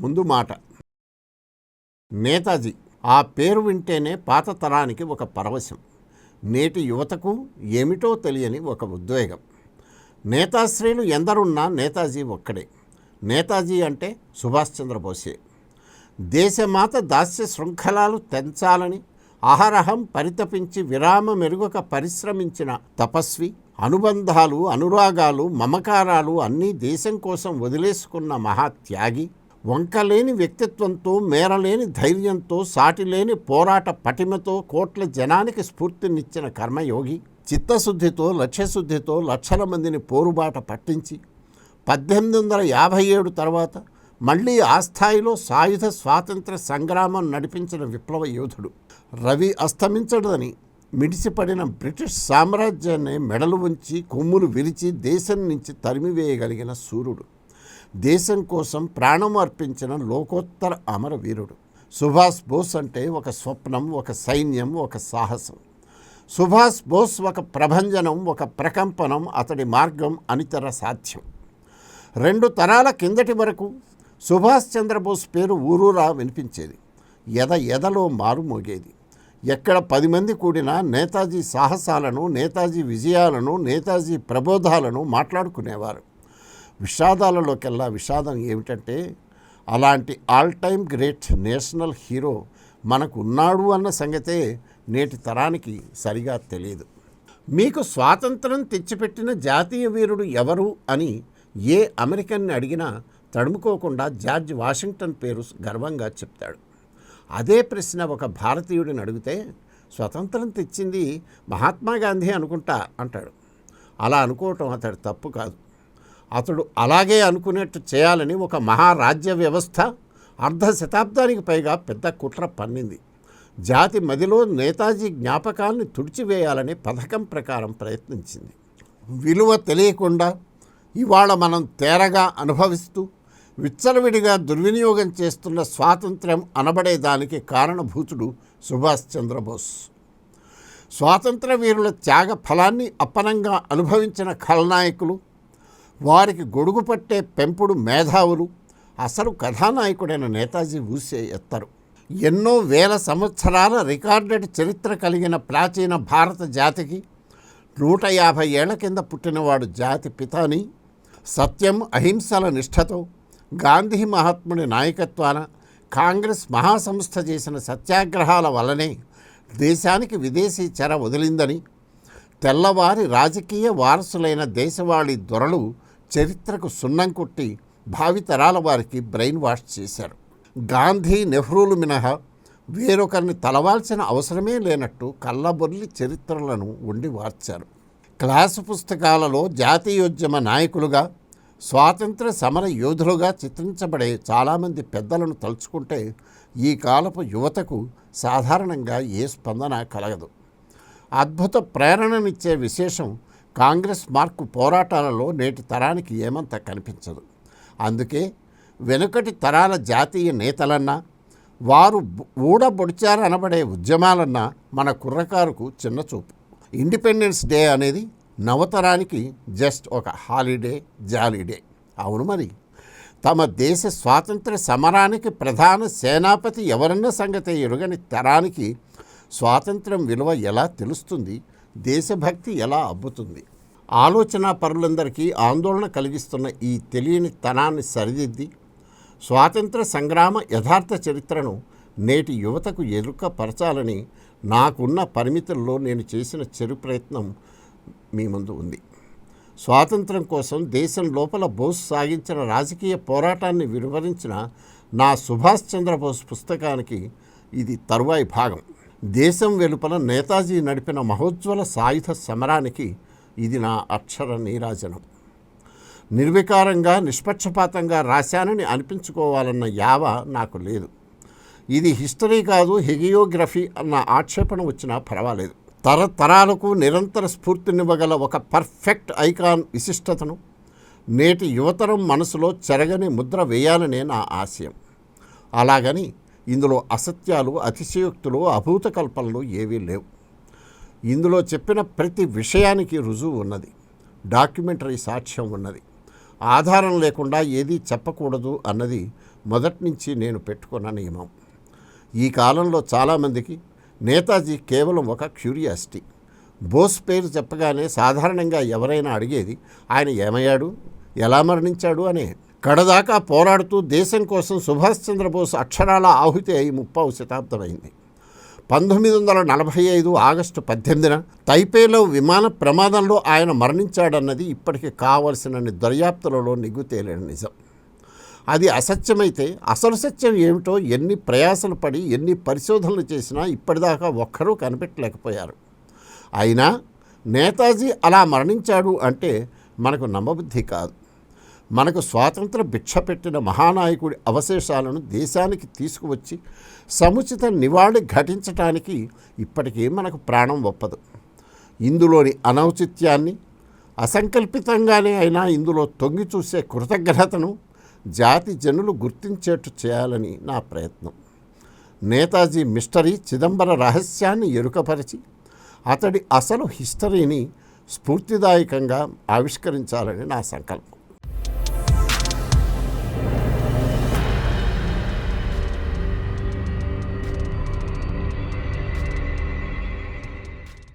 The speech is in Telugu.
ముందు మాట. నేతాజీ ఆ పేరు వింటేనే పాత తరానికి ఒక పరవశం. నేటి యువతకు ఏమిటో తెలియని ఒక ఉద్వేగం. నేతాశ్రీలు ఎందరున్నా నేతాజీ ఒక్కడే. నేతాజీ అంటే సుభాష్ చంద్రబోసే దేశమాత దాస్య శృంఖలాలు తెంచాలని అహరహం పరితపించి విరామ మెరుగక పరిశ్రమించిన తపస్వి అనుబంధాలు అనురాగాలు మమకారాలు అన్నీ దేశం కోసం వదిలేసుకున్న మహాత్యాగి వంకలేని వ్యక్తిత్వంతో మేరలేని ధైర్యంతో సాటిలేని పోరాట పటిమతో కోట్ల జనానికి స్ఫూర్తినిచ్చిన కర్మయోగి చిత్తశుద్ధితో లక్ష్యశుద్ధితో లక్షల మందిని పోరుబాట పట్టించి పద్దెనిమిది వందల యాభై ఏడు తర్వాత మళ్ళీ ఆ స్థాయిలో సాయుధ స్వాతంత్ర సంగ్రామం నడిపించిన విప్లవ యోధుడు. రవి అస్తమించడదని మిడిసిపడిన బ్రిటిష్ సామ్రాజ్యాన్ని మెడలు ఉంచి కొమ్ములు విరిచి దేశం నుంచి తరిమివేయగలిగిన సూర్యుడు. దేశం కోసం ప్రాణం అర్పించిన లోకోత్తర అమరవీరుడు సుభాష్ బోస్ అంటే ఒక స్వప్నం ఒక సైన్యం ఒక సాహసం. సుభాష్ బోస్ ఒక ప్రభంజనం ఒక ప్రకంపనం అతడి మార్గం అనితర సాధ్యం. రెండు తరాల కిందటి వరకు సుభాష్ చంద్రబోస్ పేరు ఊరూరా వినిపించేది. ఎద ఎదలో మారుమోగేది ఎక్కడ పది మంది కూడినా నేతాజీ సాహసాలను నేతాజీ విజయాలను నేతాజీ ప్రబోధాలను మాట్లాడుకునేవారు. విషాదాలలోకెల్లా విషాదం ఏమిటంటే అలాంటి all time great national hero మనకు ఉన్నాడు అన్న సంగతే నేటి తరానికి సరిగా తెలియదు. మీకు స్వాతంత్రం తెచ్చిపెట్టిన జాతీయ వీరుడు ఎవరు అని ఏ అమెరికన్ని అడిగినా తడుముకోకుండా జార్జ్ వాషింగ్టన్ పేరు గర్వంగా చెప్తాడు. అదే ప్రశ్న ఒక భారతీయుడిని అడిగితే స్వతంత్రం తెచ్చింది మహాత్మా గాంధీ అనుకుంటా అంటాడు. అలా అనుకోవటం అతడు తప్పు కాదు. అతడు అలాగే అనుకునేట్టు చేయాలని ఒక మహారాజ్య వ్యవస్థ అర్ధ శతాబ్దానికి పైగా పెద్ద కుట్ర పన్నింది. జాతి మదిలో నేతాజీ జ్ఞాపకాల్ని తుడిచివేయాలని పథకం ప్రకారం ప్రయత్నించింది. విలువ తెలియకుండా ఇవాళ మనం తేరగా అనుభవిస్తూ విచ్చలవిడిగా దుర్వినియోగం చేస్తున్న స్వాతంత్ర్యం అనబడేదానికి కారణభూతుడు సుభాష్ చంద్రబోస్. స్వాతంత్ర వీరుల త్యాగ ఫలాన్ని అప్పనంగా అనుభవించిన ఖలనాయకులు వారికి గొడుగు పట్టే పెంపుడు మేధావులు అసలు కథానాయకుడైన నేతాజీ ఊసే ఎత్తరు. ఎన్నో వేల సంవత్సరాల రికార్డెడ్ చరిత్ర కలిగిన ప్రాచీన భారత జాతికి నూట యాభై ఏళ్ళ కింద పుట్టినవాడు జాతి పితాని సత్యం అహింసల నిష్ఠతో గాంధీ మహాత్ముడి నాయకత్వాన కాంగ్రెస్ మహాసంస్థ చేసిన సత్యాగ్రహాల వల్లనే దేశానికి విదేశీ చెర వదిలిందని తెల్లవారి రాజకీయ వారసులైన దేశవాళీ దొరలు చరిత్రకు సున్నం కొట్టి భావితరాల వారికి బ్రెయిన్ వాష్ చేశారు. గాంధీ నెహ్రూలు మినహా వేరొకరిని తలవాల్సిన అవసరమే లేనట్టు కళ్ళబొల్లి చరిత్రలను ఉండి వార్చారు. క్లాసు పుస్తకాలలో జాతీయోద్యమ నాయకులుగా స్వాతంత్ర సమర యోధులుగా చిత్రించబడే చాలామంది పెద్దలను తలుచుకుంటే ఈ కాలపు యువతకు సాధారణంగా ఏ స్పందన కలగదు. అద్భుత ప్రేరణనిచ్చే విశేషం కాంగ్రెస్ మార్కు పోరాటాలలో నేటి తరానికి ఏమంత కనిపించదు. అందుకే వెనుకటి తరాల జాతీయ నేతలన్నా వారు ఊడబొడిచారనబడే ఉద్యమాలన్నా మన కుర్రకారుకు చిన్నచూపు ఇండిపెండెన్స్ డే అనేది నవతరానికి జస్ట్ ఒక హాలిడే జాలీడే అవును మరి. తమ దేశ స్వాతంత్ర సమరానికి ప్రధాన సేనాపతి ఎవరన్న సంగతి ఎరుగని తరానికి స్వాతంత్రం విలువ ఎలా తెలుస్తుంది? దేశభక్తి ఎలా అబ్బుతుంది? ఆలోచన పరులందరికీ ఆందోళన కలిగిస్తున్న ఈ తెలియని తనాన్ని సరిదిద్ది స్వాతంత్ర సంగ్రామ యథార్థ చరిత్రను నేటి యువతకు ఎరుకపరచాలని నాకున్న పరిమితుల్లో నేను చేసిన చెరు ప్రయత్నం మీ ముందు ఉంది. స్వాతంత్రం కోసం దేశం లోపల బోస్ సాగించిన రాజకీయ పోరాటాన్ని వివరించిన నా సుభాష్ చంద్రబోస్ పుస్తకానికి ఇది తరువాయి భాగం. దేశం వెలుపల నేతాజీ నడిపిన మహోజ్వల సాయుధ సమరానికి ఇది నా అక్షర నీరాజనం. నిర్వికారంగా నిష్పక్షపాతంగా రాశానని అనిపించుకోవాలన్న యావ నాకు లేదు. ఇది హిస్టరీ కాదు హెగియోగ్రఫీ అన్న ఆక్షేపణ వచ్చినా పర్వాలేదు. తరతరాలకు నిరంతర స్ఫూర్తినివ్వగల ఒక పర్ఫెక్ట్ ఐకాన్ విశిష్టతను నేటి యువతరం మనసులో చెరగని ముద్ర వేయాలనే నా ఆశయం. అలాగని ఇందులో అసత్యాలు అతిశయోక్తులు అభూత కల్పనలు ఏవీ లేవు. ఇందులో చెప్పిన ప్రతి విషయానికి రుజువు ఉన్నది. డాక్యుమెంటరీ సాక్ష్యం ఉన్నది. ఆధారం లేకుండా ఏదీ చెప్పకూడదు అన్నది మొదటి నుంచి నేను పెట్టుకున్న నియమం. ఈ కాలంలో చాలామందికి నేతాజీ కేవలం ఒక క్యూరియాసిటీ. బోస్ పేరు చెప్పగానే సాధారణంగా ఎవరైనా అడిగేది ఆయన ఏమయ్యాడు? ఎలా మరణించాడు? అనే కడదాకా పోరాడుతూ దేశం కోసం సుభాష్ చంద్రబోస్ అక్షరాల ఆహుతి అయి ముప్పావు శతాబ్దమైంది. పంతొమ్మిది వందల నలభై ఐదు ఆగస్టు పద్దెనిమిదిన తైపేలో విమాన ప్రమాదంలో ఆయన మరణించాడన్నది ఇప్పటికి కావలసినన్ని దర్యాప్తులలో నిగ్గు తేలేని నిజం. అది అసత్యమైతే అసలు సత్యం ఏమిటో ఎన్ని ప్రయాసలు పడి ఎన్ని పరిశోధనలు చేసినా ఇప్పటిదాకా ఒక్కరూ కనిపెట్టలేకపోయారు. అయినా నేతాజీ అలా మరణించాడు అంటే మనకు నమ్మబుద్ధి కాదు. మనకు స్వాతంత్ర భిక్ష పెట్టిన మహానాయకుడి అవశేషాలను దేశానికి తీసుకువచ్చి సముచిత నివాళి ఘటించటానికి ఇప్పటికీ మనకు ప్రాణం ఒప్పదు. ఇందులోని అనౌచిత్యాన్ని అసంకల్పితంగానే అయినా ఇందులో తొంగి చూసే కృతజ్ఞతను జాతి జనులు గుర్తించేట్టు చేయాలని నా ప్రయత్నం. నేతాజీ మిస్టరీ చిదంబర రహస్యాన్ని ఎరుకపరిచి అతడి అసలు హిస్టరీని స్ఫూర్తిదాయకంగా ఆవిష్కరించాలని నా సంకల్పం.